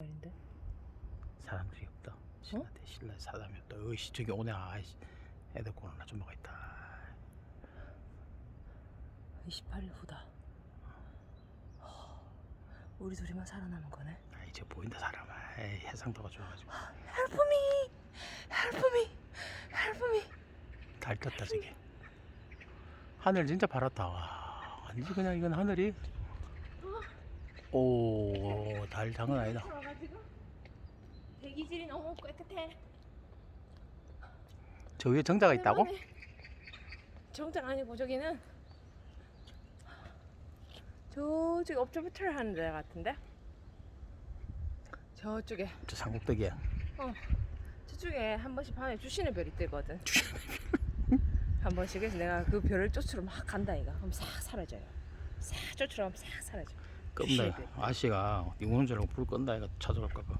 말인데? 사람들이 없다. 신라대 신라 사람이 없다. 어이씨 저기 오네 아이씨 애들 꼬는 아줌마가 있다. 28일 후다. 허, 우리 둘이만 살아남은 거네. 아 이제 보인다 사람아. 에이, 해상도가 좋아가지고 Help me! Help me! Help me! 달 떴다 저기. 하늘 진짜 파랗다. 와 완전 그냥 이건 하늘이. 오달 장난 아니다. 대기질이 너무 깨끗해. 저 위에 정자가 있다고? 정장 아니고 저기는 저쪽에 업저베터를 하는 데 같은데? 저쪽에 저 산꼭대기야. 저쪽에 한 번씩 밤에 주신의 별이 뜨거든. 한 번씩 해서 내가 그 별을 쫓으러 막 간다 이가. 그럼 싹 사라져요. 싹 쫓으러 가면 싹 사라져. 주시의 별. 아씨가 이거는 줄 알고 불 끈다 이거 찾아갈까 봐.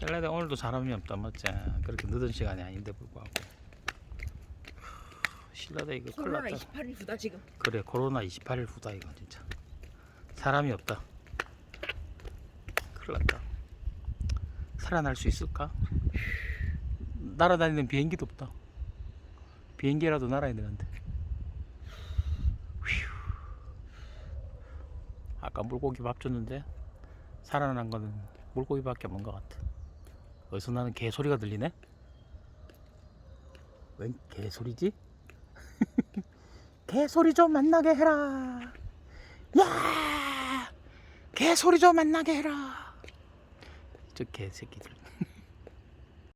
신라대 오늘도 사람이 없다 맞지? 그렇게 늦은 시간이 아닌데 불구하고. 신라대 이거 큰일 코로나 났다. 28일 후다 지금. 그래 코로나 28일 후다 이거 진짜 사람이 없다 큰일 났다 살아날 수 있을까? 날아다니는 비행기도 없다 비행기라도 날아야 되는데 휴. 아까 물고기 밥 줬는데 살아난 거는 물고기밖에 없는 것 같아 어디서 나는 개소리가 들리네? 웬 개소리지? 개소리 좀 만나게 해라. 야! 개소리 좀 만나게 해라. 저 개새끼들.